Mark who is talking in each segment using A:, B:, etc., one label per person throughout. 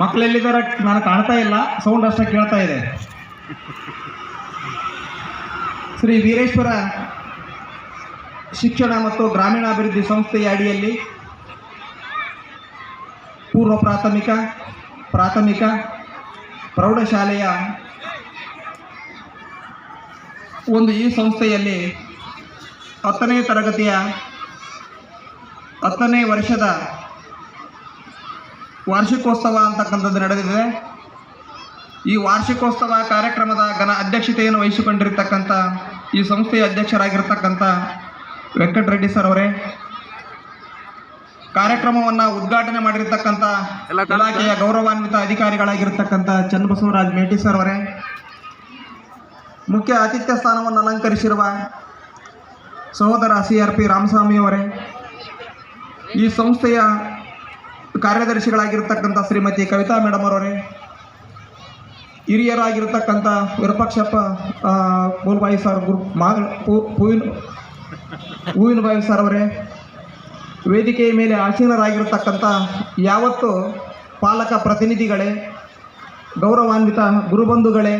A: ಮಕ್ಕಳೆಲ್ಲಿದ್ದಾರೆ ನಾನು ಕಾಣ್ತಾ ಇಲ್ಲ. ಸೌಂಡ್ ಅಷ್ಟೇ ಕೇಳ್ತಾ ಇದೆ. ಶ್ರೀ ವೀರೇಶ್ವರ ಶಿಕ್ಷಣ ಮತ್ತು ಗ್ರಾಮೀಣಾಭಿವೃದ್ಧಿ ಸಂಸ್ಥೆಯ ಅಡಿಯಲ್ಲಿ ಪೂರ್ವ ಪ್ರಾಥಮಿಕ ಪ್ರಾಥಮಿಕ, ಪ್ರೌಢಶಾಲೆಯ ಒಂದು ಈ ಸಂಸ್ಥೆಯಲ್ಲಿ ಹತ್ತನೇ ತರಗತಿಯ ಹತ್ತನೇ ವರ್ಷದ ವಾರ್ಷಿಕೋತ್ಸವ ಅಂತಕ್ಕಂಥದ್ದು ನಡೆದಿದೆ. ಈ ವಾರ್ಷಿಕೋತ್ಸವ ಕಾರ್ಯಕ್ರಮದ ಘನ ಅಧ್ಯಕ್ಷತೆಯನ್ನು ವಹಿಸಿಕೊಂಡಿರ್ತಕ್ಕಂಥ ಈ ಸಂಸ್ಥೆಯ ಅಧ್ಯಕ್ಷರಾಗಿರ್ತಕ್ಕಂಥ ವೆಂಕಟರೆಡ್ಡಿ ಸರ್ ಅವರೇ ಕಾರ್ಯಕ್ರಮವನ್ನು ಉದ್ಘಾಟನೆ ಮಾಡಿರ್ತಕ್ಕಂಥ ಇಲಾಖೆಯ ಗೌರವಾನ್ವಿತ ಅಧಿಕಾರಿಗಳಾಗಿರ್ತಕ್ಕಂಥ ಚನ್ನಬಸವರಾಜ್ ಮೇಟಿ ಸರ್ ಅವರೇ ಮುಖ್ಯ ಆತಿಥ್ಯ ಸ್ಥಾನವನ್ನು ಅಲಂಕರಿಸಿರುವ ಸಹೋದರ ಸಿ ಆರ್ ಪಿ ರಾಮಸ್ವಾಮಿ ಅವರೇ ಈ ಸಂಸ್ಥೆಯ ಕಾರ್ಯದರ್ಶಿಗಳಾಗಿರ್ತಕ್ಕಂಥ ಶ್ರೀಮತಿ ಕವಿತಾ ಮೇಡಮ್ ಅವರೇ ಹಿರಿಯರಾಗಿರ್ತಕ್ಕಂಥ ವಿರೂಪಾಕ್ಷಪ್ಪ ಆ, ಪೂಲ್ಬಾಯಿ ಸರ್ ಗುರು ಮಾಗ ಹೂವಿನ ಹೂವಿನ ಬಾಯಿ ಸರ್ ಅವರೇ ವೇದಿಕೆಯ ಮೇಲೆ ಆಸೀನರಾಗಿರ್ತಕ್ಕಂಥ ಯಾವತ್ತು ಪಾಲಕ ಪ್ರತಿನಿಧಿಗಳೇ ಗೌರವಾನ್ವಿತ ಗುರುಬಂಧುಗಳೇ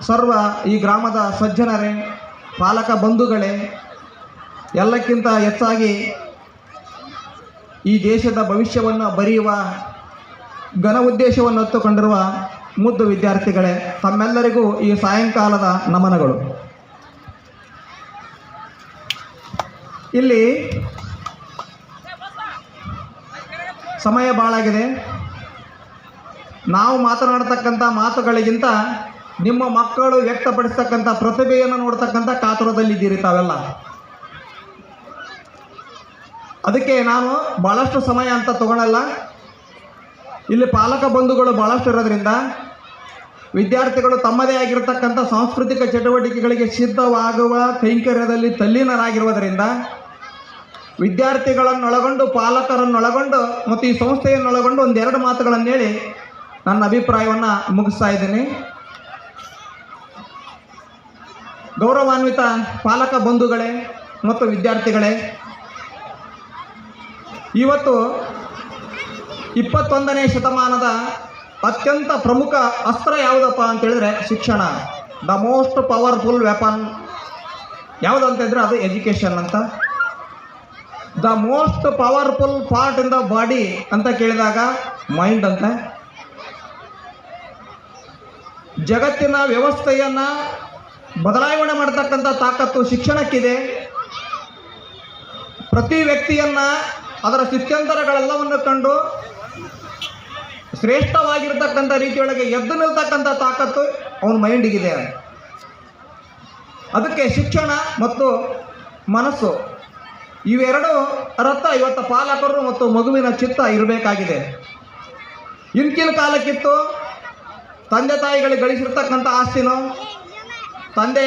A: ಸರ್ವ ಈ ಗ್ರಾಮದ ಸಜ್ಜನರೇ ಪಾಲಕ ಬಂಧುಗಳೇ ಎಲ್ಲಕ್ಕಿಂತ ಹೆಚ್ಚಾಗಿ ಈ ದೇಶದ ಭವಿಷ್ಯವನ್ನು ಬರೆಯುವ ಘನ ಉದ್ದೇಶವನ್ನು ಹೊತ್ತುಕೊಂಡಿರುವ ಮುದ್ದು ವಿದ್ಯಾರ್ಥಿಗಳೇ, ತಮ್ಮೆಲ್ಲರಿಗೂ ಈ ಸಾಯಂಕಾಲದ ನಮನಗಳು. ಇಲ್ಲಿ ಸಮಯ ಭಾಳಾಗಿದೆ ನಾವು ಮಾತನಾಡತಕ್ಕಂಥ ಮಾತುಗಳಿಗಿಂತ ನಿಮ್ಮ ಮಕ್ಕಳು ವ್ಯಕ್ತಪಡಿಸ್ತಕ್ಕಂಥ ಪ್ರತಿಭೆಯನ್ನು ನೋಡ್ತಕ್ಕಂಥ ಕಾತುರದಲ್ಲಿದ್ದೀರಿ ತಾವೆಲ್ಲ. ಅದಕ್ಕೆ ನಾನು ಭಾಳಷ್ಟು ಸಮಯ ಅಂತ ತಗೊಳಲ್ಲ. ಇಲ್ಲಿ ಪಾಲಕ ಬಂಧುಗಳು ಭಾಳಷ್ಟು ಇರೋದ್ರಿಂದ ವಿದ್ಯಾರ್ಥಿಗಳು ತಮ್ಮದೇ ಆಗಿರತಕ್ಕಂಥ ಸಾಂಸ್ಕೃತಿಕ ಚಟುವಟಿಕೆಗಳಿಗೆ ಸಿದ್ಧವಾಗುವ ಕೈಂಕರ್ಯದಲ್ಲಿ ತಲ್ಲೀನರಾಗಿರುವುದರಿಂದ ವಿದ್ಯಾರ್ಥಿಗಳನ್ನೊಳಗೊಂಡು, ಪಾಲಕರನ್ನೊಳಗೊಂಡು ಮತ್ತು ಈ ಸಂಸ್ಥೆಯನ್ನೊಳಗೊಂಡು ಒಂದೆರಡು ಮಾತುಗಳನ್ನು ಹೇಳಿ ನನ್ನ ಅಭಿಪ್ರಾಯವನ್ನು ಮುಗಿಸ್ತಾ ಇದ್ದೀನಿ. ಗೌರವಾನ್ವಿತ ಪಾಲಕ ಬಂಧುಗಳೇ ಮತ್ತು ವಿದ್ಯಾರ್ಥಿಗಳೇ ಇವತ್ತು ಇಪ್ಪತ್ತೊಂದನೇ ಶತಮಾನದ ಅತ್ಯಂತ ಪ್ರಮುಖ ಅಸ್ತ್ರ ಯಾವುದಪ್ಪ ಅಂತ ಹೇಳಿದ್ರೆ ಶಿಕ್ಷಣ. ದ ಮೋಸ್ಟ್ ಪವರ್ಫುಲ್ ವೆಪನ್ ಯಾವುದು ಇದ್ರೆ ಅದು ಎಜುಕೇಷನ್ ಅಂತ. The most powerful part in the body ಅಂತ ಕೇಳಿದಾಗ ಮೈಂಡ್ ಅಂತ. ಜಗತ್ತಿನ ವ್ಯವಸ್ಥೆಯನ್ನು ಬದಲಾವಣೆ ಮಾಡತಕ್ಕಂಥ ತಾಕತ್ತು ಶಿಕ್ಷಣಕ್ಕಿದೆ. ಪ್ರತಿ ವ್ಯಕ್ತಿಯನ್ನ ಅದರ ಸ್ಥಿತ್ಯಂತರಗಳೆಲ್ಲವನ್ನು ಕಂಡು ಶ್ರೇಷ್ಠವಾಗಿರ್ತಕ್ಕಂಥ ರೀತಿಯೊಳಗೆ ಎದ್ದು ನಿಲ್ತಕ್ಕಂಥ ತಾಕತ್ತು ಅವನ ಮೈಂಡಿಗಿದೆ. ಅದಕ್ಕೆ ಶಿಕ್ಷಣ ಮತ್ತು ಮನಸ್ಸು ಇವೆರಡು ರಥ, ಇವತ್ತು ಪಾಲಕರು ಮತ್ತು ಮಗುವಿನ ಚಿತ್ತ ಇರಬೇಕಾಗಿದೆ. ಇಂಕಿನ ಕಾಲಕ್ಕಿತ್ತು ತಂದೆ ತಾಯಿಗಳಿಗೆ ಗಳಿಸಿರ್ತಕ್ಕಂಥ ಆಸ್ತಿನೋ, ತಂದೆ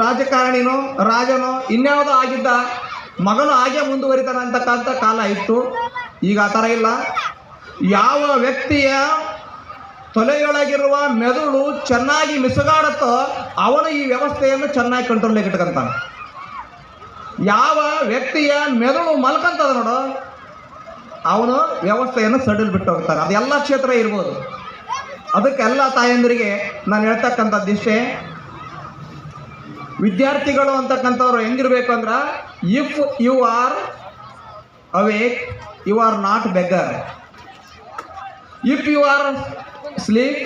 A: ರಾಜಕಾರಣಿನೋ, ರಾಜನೋ, ಇನ್ಯಾವುದೋ ಆಗಿದ್ದ ಮಗನು ಹಾಗೆ ಮುಂದುವರಿತಾನೆ ಅಂತಕ್ಕಂಥ ಕಾಲ ಇತ್ತು. ಈಗ ಆ ಥರ ಇಲ್ಲ. ಯಾವ ವ್ಯಕ್ತಿಯ ತೊಲೆಯೊಳಗಿರುವ ಮೆದುಳು ಚೆನ್ನಾಗಿ ಮಿಸುಗಾಡುತ್ತೋ ಅವನು ಈ ವ್ಯವಸ್ಥೆಯನ್ನು ಚೆನ್ನಾಗಿ ಕಂಟ್ರೋಲ್ಗೆ ಇಟ್ಕೊಂತಾನೆ. ಯಾವ ವ್ಯಕ್ತಿಯ ಮೆದುಳು ಮಲ್ಕಂತದ ನೋಡು, ಅವನು ವ್ಯವಸ್ಥೆಯನ್ನು ಸಡಿಲ್ ಬಿಟ್ಟು ಹೋಗ್ತಾನೆ. ಅದೆಲ್ಲ ಕ್ಷೇತ್ರ ಇರ್ಬೋದು. ಅದಕ್ಕೆಲ್ಲ ತಾಯಂದಿರಿಗೆ ನಾನು ಹೇಳ್ತಕ್ಕಂಥದ್ದಿಷ್ಟೇ ವಿದ್ಯಾರ್ಥಿಗಳು ಅಂತಕ್ಕಂಥವ್ರು ಹೆಂಗಿರ್ಬೇಕು ಅಂದ್ರೆ if you are awake you are not beggar if you are sleep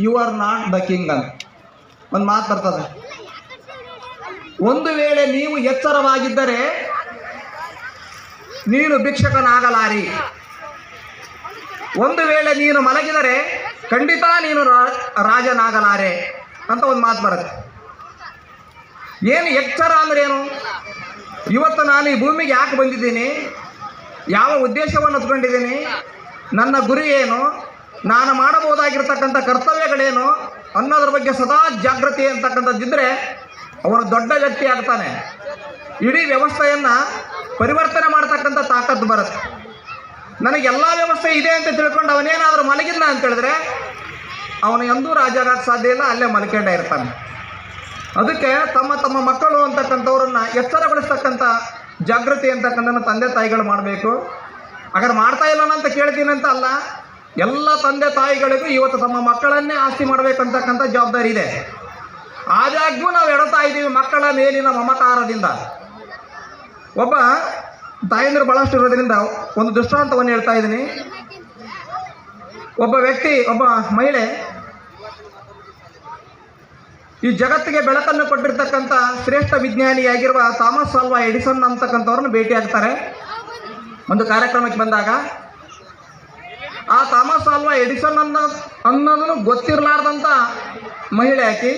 A: you are not the king ಅಂತ ಒಂದು ಮಾತು ಬರ್ತದೆ. ಒಂದು ವೇಳೆ ನೀವು ಎಚ್ಚರವಾಗಿದ್ದರೆ, ನೀನು ಭಿಕ್ಷಕನಾಗಲಾರಿ. ಒಂದು ವೇಳೆ ನೀನು ಮಲಗಿದರೆ, ಖಂಡಿತ ನೀನು ರಾಜನಾಗಲಾರೆ. ಅಂತ ಒಂದು ಮಾತು ಬರುತ್ತೆ. ಏನು ಎಚ್ಚರ ಅಂದ್ರೆ ಏನು? ಇವತ್ತು ನಾನು ಈ ಭೂಮಿಗೆ ಯಾಕೆ ಬಂದಿದ್ದೀನಿ? ಯಾವ ಉದ್ದೇಶವನ್ನು ಹೊತ್ಕೊಂಡಿದ್ದೀನಿ? ನನ್ನ ಗುರಿ ಏನು? ನಾನು ಮಾಡಬಹುದಾಗಿರ್ತಕ್ಕಂಥ ಕರ್ತವ್ಯಗಳೇನು? ಅನ್ನೋದ್ರ ಬಗ್ಗೆ ಸದಾ ಜಾಗೃತಿ ಅಂತಕ್ಕಂಥದ್ದಿದ್ದರೆ ಅವನು ದೊಡ್ಡ ವ್ಯಕ್ತಿ ಆಗ್ತಾನೆ. ಇಡೀ ವ್ಯವಸ್ಥೆಯನ್ನು ಪರಿವರ್ತನೆ ಮಾಡ್ತಕ್ಕಂಥ ತಾಕತ್ತು ಬರುತ್ತೆ. ನನಗೆಲ್ಲ ವ್ಯವಸ್ಥೆ ಇದೆ ಅಂತ ತಿಳ್ಕೊಂಡು ಅವನೇನಾದರೂ ಮಲಗಿದ್ನ ಅಂತ ಹೇಳಿದ್ರೆ, ಅವನು ಎಂದೂ ರಾಜ ಸಾಧ್ಯ ಇಲ್ಲ, ಅಲ್ಲೇ ಮಲ್ಕೊಂಡೇ ಇರ್ತಾನೆ. ಅದಕ್ಕೆ ತಮ್ಮ ತಮ್ಮ ಮಕ್ಕಳು ಅಂತಕ್ಕಂಥವ್ರನ್ನ ಎಚ್ಚರಗೊಳಿಸ್ತಕ್ಕಂಥ ಜಾಗೃತಿ ಅಂತಕ್ಕಂಥ ತಂದೆ ತಾಯಿಗಳು ಮಾಡಬೇಕು. ಹಾಗಾದ್ರೆ ಮಾಡ್ತಾ ಇಲ್ಲ ಅಂತ ಕೇಳ್ತೀನಿ ಅಂತ ಅಲ್ಲ, ಎಲ್ಲ ತಂದೆ ತಾಯಿಗಳಿಗೂ ಇವತ್ತು ತಮ್ಮ ಮಕ್ಕಳನ್ನೇ ಆಸ್ತಿ ಮಾಡಬೇಕಂತಕ್ಕಂಥ ಜವಾಬ್ದಾರಿ ಇದೆ. ಆದಾಗ್ಯೂ ನಾವು ಎಡತಾ ಇದ್ದೀವಿ ಮಕ್ಕಳ ಮೇಲಿನ ಮಮಕಾರದಿಂದ ಒಬ್ಬ ತಾಯಂದಿರು ಬಹಳಷ್ಟು ಇರೋದ್ರಿಂದ ಒಂದು ದೃಷ್ಟಾಂತವನ್ನು ಹೇಳ್ತಾ ಇದ್ದೀನಿ. ಒಬ್ಬ ವ್ಯಕ್ತಿ, ಒಬ್ಬ ಮಹಿಳೆ ಈ ಜಗತ್ತಿಗೆ ಬೆಳಕನ್ನು ಕೊಟ್ಟಿರ್ತಕ್ಕಂಥ ಶ್ರೇಷ್ಠ ವಿಜ್ಞಾನಿಯಾಗಿರುವ ಥಾಮಸ್ ಆಲ್ವಾ ಎಡಿಸನ್ ಅಂತಕ್ಕಂಥವ್ರನ್ನ ಭೇಟಿಯಾಗ್ತಾರೆ. ಒಂದು ಕಾರ್ಯಕ್ರಮಕ್ಕೆ ಬಂದಾಗ, ಆ ಥಾಮಸ್ ಆಲ್ವಾ ಎಡಿಸನ್ ಅನ್ನೋ, ಅನ್ನೋದನ್ನು ಗೊತ್ತಿರಲಾರ್ದಂಥ ಮಹಿಳೆ ಆಕಿ.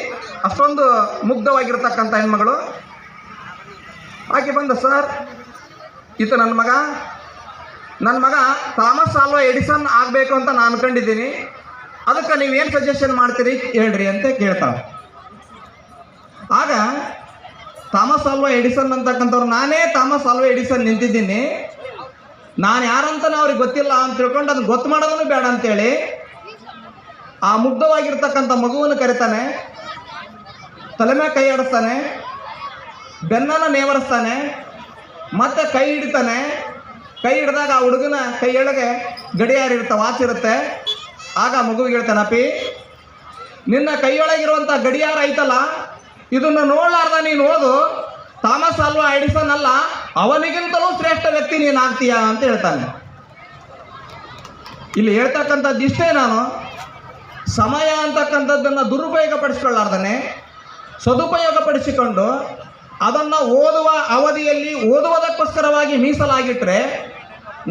A: ಅಷ್ಟೊಂದು ಮುಗ್ಧವಾಗಿರ್ತಕ್ಕಂಥ ಹೆಣ್ಮಗಳು. ಆಕೆ ಬಂದ, ಸರ್ ಈತ ನನ್ನ ಮಗ. ನನ್ನ ಮಗ ಥಾಮಸ್ ಆಲ್ವಾ ಎಡಿಸನ್ ಆಗಬೇಕು ಅಂತ ನಾನು ಅನ್ಕೊಂಡಿದ್ದೀನಿ ಅದಕ್ಕೆ ನೀವೇನು ಸಜೆಷನ್ ಮಾಡ್ತೀರಿ? ಹೇಳ್ರಿ ಅಂತ ಕೇಳ್ತಾಳೆ. ಆಗ ಥಾಮಸ್ ಆಲ್ವಾ ಎಡಿಸನ್ ಅಂತಕ್ಕಂಥವ್ರು, ನಾನೇ ಥಾಮಸ್ ಆಲ್ವಾ ಎಡಿಸನ್ ನಿಂತಿದ್ದೀನಿ. ನಾನು ಯಾರಂತಾನೆ ಅವ್ರಿಗೆ ಗೊತ್ತಿಲ್ಲ ಅಂತ ತಿಳ್ಕೊಂಡು ಅದನ್ನ ಗೊತ್ತು ಮಾಡೋದನ್ನು ಬೇಡ ಅಂತೇಳಿ ಆ ಮುಗ್ಧವಾಗಿರ್ತಕ್ಕಂಥ ಮಗುವನ್ನು ಕರಿತಾನೆ. ತಲೆ ಕೈ ಆಡಿಸ್ತಾನೆ. ಬೆನ್ನನ್ನು ನೇವರಿಸ್ತಾನೆ. ಮತ್ತೆ ಕೈ ಹಿಡಿತಾನೆ. ಕೈ ಹಿಡಿದಾಗ ಆ ಹುಡುಗನ ಕೈಯೊಳಗೆ ಗಡಿಯಾರ ಇರುತ್ತೆ, ವಾಚ್ ಇರುತ್ತೆ. ಆಗ ಮಗುವಿಗೆ ಹೇಳ್ತಾನೆ, ಅಪ್ಪಿ, ನಿನ್ನ ಕೈಯೊಳಗಿರುವಂಥ ಗಡಿಯಾರ ಐತಲ್ಲ ಇದನ್ನು ನೋಡ್ಲಾರ್ದ ನೀನು ಓದು ಥಾಮಸ್ ಅಲ್ವಾ ಐಡಿಸನ್ ಅಲ್ಲ, ಅವನಿಗಿಂತಲೂ ಶ್ರೇಷ್ಠ ವ್ಯಕ್ತಿ ನೀನು ಆಗ್ತೀಯಾ ಅಂತ ಹೇಳ್ತಾನೆ. ಇಲ್ಲಿ ಹೇಳ್ತಕ್ಕಂಥದ್ದು ಇಷ್ಟೇ ನಾನು. ಸಮಯ ಅಂತಕ್ಕಂಥದ್ದನ್ನು ದುರುಪಯೋಗ ಪಡಿಸ್ಕೊಳ್ಳಾರ್ದನೆ ಸದುಪಯೋಗ ಪಡಿಸಿಕೊಂಡು ಅದನ್ನು ಓದುವ ಅವಧಿಯಲ್ಲಿ ಓದುವುದಕ್ಕೋಸ್ಕರವಾಗಿ ಮೀಸಲಾಗಿಟ್ಟರೆ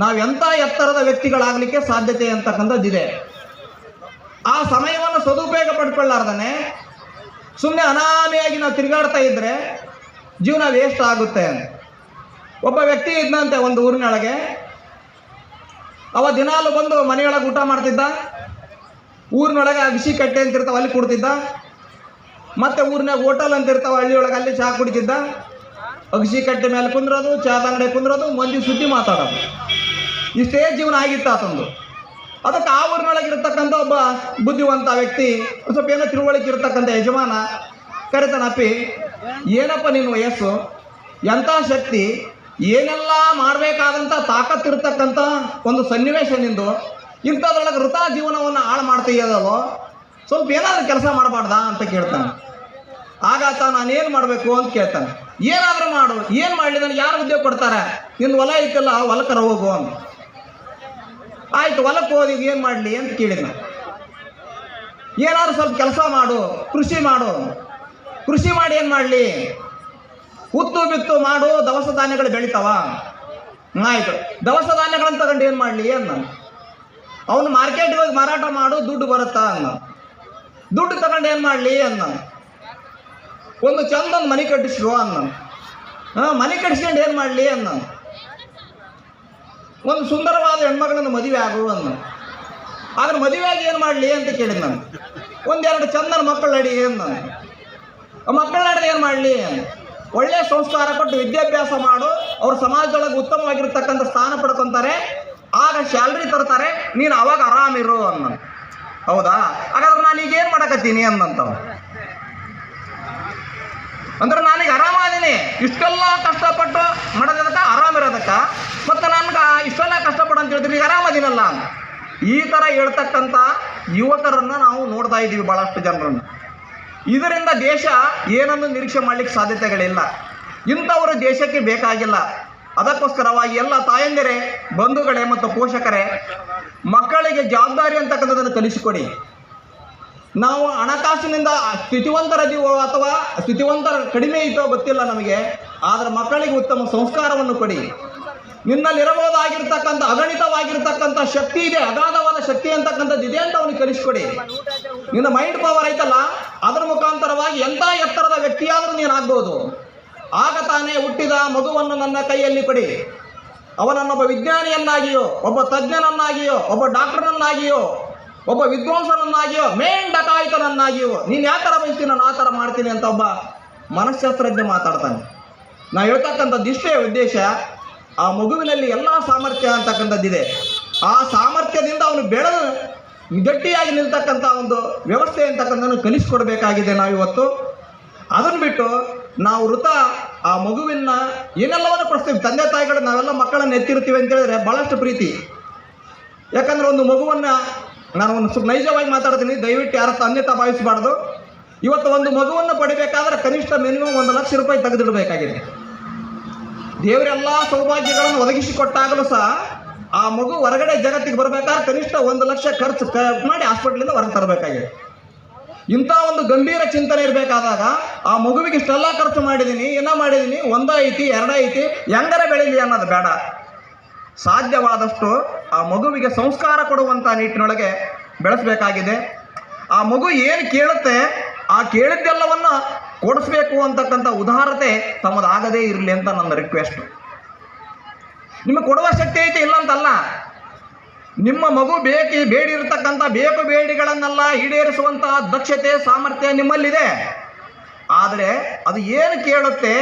A: ನಾವೆಂಥ ಎತ್ತರದ ವ್ಯಕ್ತಿಗಳಾಗಲಿಕ್ಕೆ ಸಾಧ್ಯತೆ ಅಂತಕ್ಕಂಥದ್ದಿದೆ. ಆ ಸಮಯವನ್ನು ಸದುಪಯೋಗ ಪಡ್ಕೊಳ್ಳಾರ್ದನೆ ಸುಮ್ಮನೆ ಅನಾಮಿಯಾಗಿ ನಾವು ತಿರುಗಾಡ್ತಾ ಇದ್ದರೆ ಜೀವನ ವೇಸ್ಟ್ ಆಗುತ್ತೆ ಒಬ್ಬ ವ್ಯಕ್ತಿ ಇದ್ದಂತೆ ಒಂದು ಊರಿನೊಳಗೆ ಅವ ದಿನಾಲು ಬಂದು ಮನೆಯೊಳಗೆ ಊಟ ಮಾಡ್ತಿದ್ದ. ಊರಿನೊಳಗೆ ಬಿಸಿ ಕಟ್ಟೆ ಅಂತ ಇರ್ತಾವ, ಅಲ್ಲಿ ಕುಡ್ತಿದ್ದ. ಮತ್ತೆ ಊರಿನಾಗ ಹೋಟೆಲ್ ಅಂತ ಇರ್ತಾವ, ಹಳ್ಳಿಯೊಳಗೆ ಅಲ್ಲಿ ಚಹಾ ಕುಡಿತಿದ್ದ. ಅಗಸಿ ಕಟ್ಟೆ ಮೇಲೆ ಕುಂದ್ರೋದು ಚಹಾದ ಅಂಗಡಿ ಕುಂದ್ರೋದು, ಮಂದಿ ಸುದ್ದಿ ಮಾತಾಡೋದು. ಇಷ್ಟೇ ಜೀವನ ಆಗಿತ್ತು ಆತಂದು ಅದಕ್ಕೆ ಆ ಊರಿನೊಳಗೆ ಇರ್ತಕ್ಕಂಥ ಒಬ್ಬ ಬುದ್ಧಿವಂತ ವ್ಯಕ್ತಿ ಸ್ವಲ್ಪ ಏನೋ ತಿಳುವಳಿಕೆ ಇರ್ತಕ್ಕಂಥ ಯಜಮಾನ ಕರೆತನಪ್ಪಿ ಏನಪ್ಪ ನಿನ್ನ ವಯಸ್ಸು? ಎಂಥ ಶಕ್ತಿ? ಏನೆಲ್ಲ ಮಾಡಬೇಕಾದಂಥ ತಾಕತ್ತಿರ್ತಕ್ಕಂಥ ಒಂದು ಸನ್ನಿವೇಶ ನಿಂದು? ಇಂಥದ್ರೊಳಗೆ ಋತ ಜೀವನವನ್ನು ಹಾಳು ಮಾಡ್ತೀಯದಲ್ಲೋ? ಸ್ವಲ್ಪ ಏನಾದರೂ ಕೆಲಸ ಮಾಡಬಾರ್ದಾ? ಅಂತ ಕೇಳ್ತಾನೆ. ಆಗಾತ ನಾನೇನು ಮಾಡಬೇಕು? ಅಂತ ಕೇಳ್ತಾನೆ. ಏನಾದರೂ ಮಾಡು. ಏನು ಮಾಡಲಿ? ನನಗೆ ಯಾರು ಉದ್ಯೋಗ ಕೊಡ್ತಾರೆ? ನಿನ್ನ ಹೊಲ ಐತಲ್ಲ ಹೊಲಕ್ಕರ ಹೋಗು ಅಂತ ಆಯ್ತು, ಹೊಲಕ್ಕೆ ಹೋದಿದ್ದು ಏನು ಮಾಡಲಿ ಅಂತ ಕೇಳಿದ್ನ. ಏನಾದ್ರು ಸ್ವಲ್ಪ ಕೆಲಸ ಮಾಡು, ಕೃಷಿ ಮಾಡು. ಕೃಷಿ ಮಾಡಿ ಏನು ಮಾಡಲಿ? ಉತ್ತು ಬಿತ್ತು ಮಾಡು, ದವಸ ಧಾನ್ಯಗಳು ಬೆಳಿತಾವ. ಆಯಿತು. ದವಸ ಧಾನ್ಯಗಳನ್ನು ತಗೊಂಡು ಏನು ಮಾಡಲಿ ಅನ್ನ ಅವನು ಮಾರ್ಕೆಟ್ ಹೋಗಿ ಮಾರಾಟ ಮಾಡು, ದುಡ್ಡು ಬರುತ್ತಾ ಅನ್ನ. ದುಡ್ಡು ತಗೊಂಡು ಏನು ಮಾಡಲಿ ಅನ್ನ ಒಂದು ಚಂದೊಂದು ಮನೆ ಕಟ್ಟಿಸ್ರು ಅನ್ನ. ಹಾಂ, ಮನೆ ಕಟ್ಟಿಸ್ಕೊಂಡು ಏನು ಮಾಡಲಿ ಅನ್ನ ಒಂದು ಸುಂದರವಾದ ಹೆಣ್ಮಗಳನ್ನು ಮದುವೆ ಆಗು ಅನ್ನ ಆದ್ರೆ ಮದುವೆಯಾಗಿ ಏನು ಮಾಡಲಿ ಅಂತ ಕೇಳಿದ್ ನಾನು. ಒಂದೆರಡು ಚಂದನ ಮಕ್ಕಳು ನಡಿ ಅಂದ ಮಕ್ಕಳ ನಡೆದು ಏನು ಮಾಡಲಿ? ಒಳ್ಳೆ ಸಂಸ್ಕಾರ ಕೊಟ್ಟು ವಿದ್ಯಾಭ್ಯಾಸ ಮಾಡು, ಅವ್ರ ಸಮಾಜದೊಳಗೆ ಉತ್ತಮವಾಗಿರ್ತಕ್ಕಂಥ ಸ್ಥಾನ ಪಡ್ಕೊತಾರೆ, ಆಗ ಸ್ಯಾಲ್ರಿ ತರ್ತಾರೆ, ನೀನು ಅವಾಗ ಆರಾಮಿರು ಅನ್ನ ಹೌದಾ? ಹಾಗಾದ್ರೆ ನಾನು ಈಗ ಏನು ಮಾಡಕತ್ತೀನಿ ಅಂದಂತವ ಅಂದ್ರೆ ನಾನೀಗ ಆರಾಮಾದೀನಿ. ಇಷ್ಟೆಲ್ಲ ಕಷ್ಟಪಟ್ಟು ಮಾಡೋದಕ್ಕೆ ಆರಾಮಿರೋದಕ್ಕೆ ಮತ್ತು ನನ್ಗೆ ಇಷ್ಟೆಲ್ಲ ಕಷ್ಟಪಡು ಅಂತ ಈಗ ಈ ಥರ ಹೇಳ್ತಕ್ಕಂಥ ಯುವಕರನ್ನು ನಾವು ನೋಡ್ತಾ ಇದ್ದೀವಿ ಭಾಳಷ್ಟು ಜನರನ್ನು. ಇದರಿಂದ ದೇಶ ಏನನ್ನು ನಿರೀಕ್ಷೆ ಮಾಡಲಿಕ್ಕೆ ಸಾಧ್ಯತೆಗಳಿಲ್ಲ. ಇಂಥವರು ದೇಶಕ್ಕೆ ಬೇಕಾಗಿಲ್ಲ. ಅದಕ್ಕೋಸ್ಕರವಾಗಿ ಎಲ್ಲ ತಾಯಂದಿರೇ, ಬಂಧುಗಳೇ ಮತ್ತು ಪೋಷಕರೇ, ಮಕ್ಕಳಿಗೆ ಜವಾಬ್ದಾರಿ ಅಂತಕ್ಕಂಥದ್ದನ್ನು ಕಲಿಸಿಕೊಡಿ. ನಾವು ಹಣಕಾಸಿನಿಂದ ಸ್ಥಿತಿವಂತರದೀವೋ ಅಥವಾ ಸ್ಥಿತಿವಂತರ ಕಡಿಮೆ ಇದ್ದೋ ಗೊತ್ತಿಲ್ಲ ನಮಗೆ. ಆದರೆ ಮಕ್ಕಳಿಗೆ ಉತ್ತಮ ಸಂಸ್ಕಾರವನ್ನು ಕೊಡಿ. ನಿನ್ನಲ್ಲಿರಬಹುದಾಗಿರ್ತಕ್ಕಂಥ ಅಗಣಿತವಾಗಿರ್ತಕ್ಕಂಥ ಶಕ್ತಿ ಇದೆ, ಅಗಾಧವಾದ ಶಕ್ತಿ ಅಂತಕ್ಕಂಥದ್ದು ಇದೆ ಅಂತ ಅವನಿಗೆ ಕಲಿಸ್ಕೊಡಿ. ನಿನ್ನ ಮೈಂಡ್ ಪವರ್ ಐತಲ್ಲ, ಅದರ ಮುಖಾಂತರವಾಗಿ ಎಂಥ ಎತ್ತರದ ವ್ಯಕ್ತಿಯಾದರೂ ನೀನು ಆಗ್ಬೋದು. ಆಗ ತಾನೇ ಹುಟ್ಟಿದ ಮಗುವನ್ನು ನನ್ನ ಕೈಯಲ್ಲಿ ಕೊಡಿ. ಅವನನ್ನೊಬ್ಬ ವಿಜ್ಞಾನಿಯನ್ನಾಗಿಯೋ, ಒಬ್ಬ ತಜ್ಞನನ್ನಾಗಿಯೋ, ಒಬ್ಬ ಡಾಕ್ಟರ್ನನ್ನಾಗಿಯೋ, ಒಬ್ಬ ವಿದ್ವಾಂಸನನ್ನಾಗಿಯೋ ಮೇನ್ ಡಕಾಯಿತನನ್ನಾಗಿಯೋ, ನೀನು ಯಾವ ಥರ ಬಯಸ್ತೀನಿ ನಾನು ಆ ಥರ ಮಾಡ್ತೀನಿ ಅಂತ ಒಬ್ಬ ಮನಃಶಾಸ್ತ್ರಜ್ಞ ಮಾತಾಡ್ತಾನೆ. ನಾ ಹೇಳ್ತಕ್ಕಂಥದ್ದು ಇಷ್ಟೇ ಉದ್ದೇಶ. ಆ ಮಗುವಿನಲ್ಲಿ ಎಲ್ಲ ಸಾಮರ್ಥ್ಯ ಅಂತಕ್ಕಂಥದ್ದಿದೆ. ಆ ಸಾಮರ್ಥ್ಯದಿಂದ ಅವನು ಬೆಳೆದು ಗಟ್ಟಿಯಾಗಿ ನಿಲ್ತಕ್ಕಂಥ ಒಂದು ವ್ಯವಸ್ಥೆ ಅಂತಕ್ಕಂಥದ್ದು ಕಲಿಸ್ಕೊಡ್ಬೇಕಾಗಿದೆ ನಾವಿವತ್ತು. ಅದನ್ನು ಬಿಟ್ಟು ನಾವು ವೃತ, ಆ ಮಗುವಿನ ಏನೆಲ್ಲವನ್ನು ಕೊಡಿಸ್ತೀವಿ? ತಂದೆ ತಾಯಿಗಳು, ನಾವೆಲ್ಲ ಮಕ್ಕಳನ್ನು ಎತ್ತಿರ್ತೀವಿ ಅಂತ ಹೇಳಿದ್ರೆ ಭಾಳಷ್ಟು ಪ್ರೀತಿ. ಯಾಕಂದ್ರೆ ಒಂದು ಮಗುವನ್ನ ನಾನು ಒಂದು ಸ್ವಲ್ಪ ನೈಜವಾಗಿ ಮಾತಾಡ್ತೀನಿ, ದಯವಿಟ್ಟು ಯಾರ ತಂದೆ ಭಾವಿಸಬಾರ್ದು. ಇವತ್ತು ಒಂದು ಮಗುವನ್ನು ಪಡಿಬೇಕಾದ್ರೆ ಕನಿಷ್ಠ ಮಿನಿಮಮ್ ಒಂದು ಲಕ್ಷ ರೂಪಾಯಿ ತೆಗೆದಿಡಬೇಕಾಗಿದೆ. ದೇವರೆಲ್ಲ ಸೌಭಾಗ್ಯಗಳನ್ನು ಒದಗಿಸಿಕೊಟ್ಟಾಗಲೂ ಸಹ ಆ ಮಗು ಹೊರಗಡೆ ಜಗತ್ತಿಗೆ ಬರಬೇಕಾದ್ರೆ ಕನಿಷ್ಠ ಒಂದು ಲಕ್ಷ ಖರ್ಚು ಮಾಡಿ ಹಾಸ್ಪಿಟ್ಲಿಂದ ಹೊರಗೆ ತರಬೇಕಾಗಿದೆ. ಇಂಥ ಒಂದು ಗಂಭೀರ ಚಿಂತನೆ ಇರಬೇಕಾದಾಗ ಆ ಮಗುವಿಗೆ ಇಷ್ಟೆಲ್ಲ ಖರ್ಚು ಮಾಡಿದ್ದೀನಿ ಏನೋ ಮಾಡಿದ್ದೀನಿ ಒಂದ ಐತಿ ಎರಡ ಐತಿ ಹೆಂಗರ ಬೆಳೀಲಿ ಅನ್ನೋದು ಬೇಡ. ಸಾಧ್ಯವಾದಷ್ಟು ಆ ಮಗುವಿಗೆ ಸಂಸ್ಕಾರ ಕೊಡುವಂಥ ನಿಟ್ಟಿನೊಳಗೆ ಬೆಳೆಸಬೇಕಾಗಿದೆ. ಆ ಮಗು ಏನು ಕೇಳುತ್ತೆ? ಆ ಕೇಳಿದ್ದೆಲ್ಲವನ್ನ ಕೊಡಿಸ್ಬೇಕು ಅಂತಕ್ಕಂಥ ಉದಾರತೆ ತಮ್ಮದಾಗದೇ ಇರಲಿ ಅಂತ ನನ್ನ ರಿಕ್ವೆಸ್ಟ್ ನಿಮಗೆ ಕೊಡುವ ಶಕ್ತಿ ಐತೆ ಇಲ್ಲ ಅಂತಲ್ಲ ನಿಮ್ಮ ಮಗು ಬೇಕಿ ಬೇಡಿರ್ತಕ್ಕಂಥ ಬೇಕು ಬೇಡಿಗಳನ್ನೆಲ್ಲ ಈಡೇರಿಸುವಂತಹ ದಕ್ಷತೆ, ಸಾಮರ್ಥ್ಯ ನಿಮ್ಮಲ್ಲಿದೆ. ಆದರೆ ಅದು ಏನು ಕೇಳುತ್ತೆ,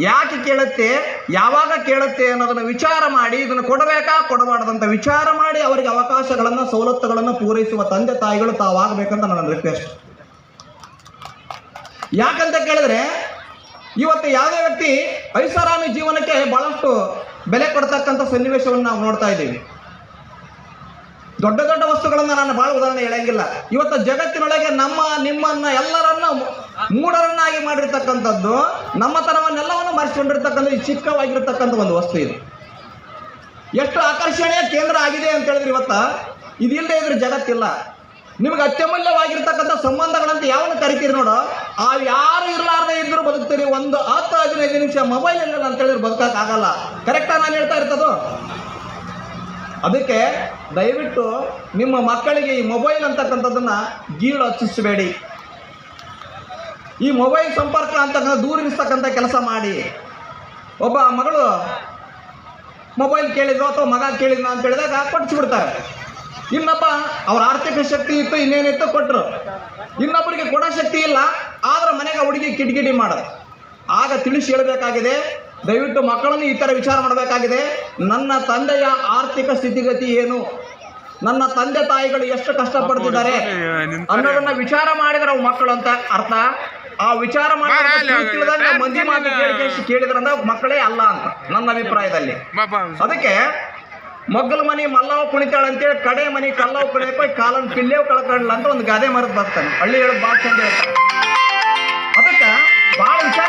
A: ಯಾಕೆ ಕೇಳುತ್ತೆ, ಯಾವಾಗ ಕೇಳುತ್ತೆ ಅನ್ನೋದನ್ನು ವಿಚಾರ ಮಾಡಿ, ಇದನ್ನು ಕೊಡಬೇಕಾ, ಕೊಡಬಾರ್ದಂತ ವಿಚಾರ ಮಾಡಿ ಅವರಿಗೆ ಅವಕಾಶಗಳನ್ನು, ಸವಲತ್ತುಗಳನ್ನು ಪೂರೈಸುವ ತಂದೆ ತಾಯಿಗಳು ತಾವಾಗಬೇಕಂತ ನನ್ನ ರಿಕ್ವೆಸ್ಟ್ ಯಾಕಂತ ಕೇಳಿದ್ರೆ ಇವತ್ತು ಯಾವುದೇ ವ್ಯಕ್ತಿ ಐಷಾರಾಮಿ ಜೀವನಕ್ಕೆ ಬಹಳಷ್ಟು ಬೆಲೆ ಕೊಡ್ತಕ್ಕಂಥ ಸನ್ನಿವೇಶವನ್ನು ನಾವು ನೋಡ್ತಾ ಇದ್ದೀವಿ. ದೊಡ್ಡ ದೊಡ್ಡ ವಸ್ತುಗಳನ್ನ ನಾನು ಬಹಳ ಉದಾಹರಣೆ ಹೇಳಂಗಿಲ್ಲ. ಇವತ್ತು ಜಗತ್ತಿನೊಳಗೆ ನಮ್ಮ, ನಿಮ್ಮನ್ನ ಎಲ್ಲರನ್ನ ಮೂಢರನ್ನಾಗಿ ಮಾಡಿರ್ತಕ್ಕಂಥದ್ದು, ನಮ್ಮತನವನ್ನೆಲ್ಲವನ್ನು ಮರೆಸಿಕೊಂಡಿರ್ತಕ್ಕಂಥ ಚಿಕ್ಕವಾಗಿರ್ತಕ್ಕಂಥ ಒಂದು ವಸ್ತು ಇದು. ಎಷ್ಟು ಆಕರ್ಷಣೆಯ ಕೇಂದ್ರ ಆಗಿದೆ ಅಂತ ಹೇಳಿದ್ರೆ ಇವತ್ತ ಇದಿಲ್ಲದೆ ಇದ್ರೆ ಜಗತ್ತಿಲ್ಲ. ನಿಮಗೆ ಅತ್ಯಮೂಲ್ಯವಾಗಿರ್ತಕ್ಕಂಥ ಸಂಬಂಧಗಳಂತ ಯಾವನ್ನ ಕರಿತೀರಿ ನೋಡು. ಆ ಯಾರು ಇರಲಾರ್ದೆ ಇದ್ರು ಬದುಕ್ತೀರಿ. ಒಂದು ಹತ್ತು ಹದಿನೈದು ನಿಮಿಷ ಮೊಬೈಲ್ ಇಲ್ಲ ಅಂತ ಹೇಳಿದ್ರೆ ಬದುಕಕ್ಕಾಗಲ್ಲ ಕರೆಕ್ಟಾ ನಾನು ಹೇಳ್ತಾ ಇರ್ತದೋ ಅದಕ್ಕೆ ದಯವಿಟ್ಟು ನಿಮ್ಮ ಮಕ್ಕಳಿಗೆ ಈ ಮೊಬೈಲ್ ಅಂತಕ್ಕಂಥದ್ದನ್ನ ಗೀಳು ಹಚ್ಚಿಸಬೇಡಿ. ಈ ಮೊಬೈಲ್ ಸಂಪರ್ಕ ಅಂತಕ್ಕಂಥ ದೂರಿಸ್ತಕ್ಕಂಥ ಕೆಲಸ ಮಾಡಿ. ಒಬ್ಬ ಮಗಳು ಮೊಬೈಲ್ ಕೇಳಿದ್ರು ಅಥವಾ ಮಗ ಕೇಳಿದ್ನ ಅಂತ ಹೇಳಿದಾಗ ಕೊಡಿಸ್ಬಿಡ್ತಾರೆ ಇನ್ನೊಬ್ಬ ಅವ್ರ ಆರ್ಥಿಕ ಶಕ್ತಿ ಇತ್ತು ಇನ್ನೇನಿತ್ತು ಕೊಟ್ಟರು ಇನ್ನೊಬ್ಬರಿಗೆ ಕೊಡೋ ಶಕ್ತಿ ಇಲ್ಲ ಆದ್ರೆ ಮನೆಗೆ ಹುಡುಗಿ ಕಿಟಕಿಟಿ ಮಾಡ ಆಗ ತಿಳಿಸಿ ಹೇಳಬೇಕಾಗಿದೆ ದಯವಿಟ್ಟು ಮಕ್ಕಳನ್ನು ಈ ಥರ ವಿಚಾರ ಮಾಡಬೇಕಾಗಿದೆ ನನ್ನ ತಂದೆಯ ಆರ್ಥಿಕ ಸ್ಥಿತಿಗತಿ ಏನು? ನನ್ನ ತಂದೆ ತಾಯಿಗಳು ಎಷ್ಟು ಕಷ್ಟಪಡ್ತಿದ್ದಾರೆ? ಅನ್ನೋದನ್ನ ವಿಚಾರ ಮಾಡಿದ್ರೆ ಅವು ಮಕ್ಕಳು ಅಂತ ಅರ್ಥ? ಆ ವಿಚಾರ ಮಾಡಿದ್ರೆ ಮಂದಿ ಮಾತು ಕೇಳಿ ಕೇಳಿದ್ರಂದ್ರೆ ಮಕ್ಕಳೇ ಅಲ್ಲ ಅಂತ ನನ್ನ ಅಭಿಪ್ರಾಯದಲ್ಲಿ. ಅದಕ್ಕೆ ಮಗ್ಗಲ ಮನೆ ಮಲ್ಲವ ಕುಣಿತಾಳ ಅಂತೇಳಿ ಕಡೆ ಮನೆ ಕಲ್ಲವ ಕುಣಿಯಪ್ಪ ಕಾಲನ್ ಪಿಲ್ಲೇವ್ ಕಳ್ಕೊಂಡ್ಲ ಅಂತ ಒಂದು ಗಾದೆ ಮರದ ಬರ್ತಾನೆ. ಹಳ್ಳಿ ಹೇಳೋದು ಭಾಳ ಚಂದ ಅದಕ್ಕ ಅದಕ್ಕೆ ಭಾಳ ವಿಚಾರ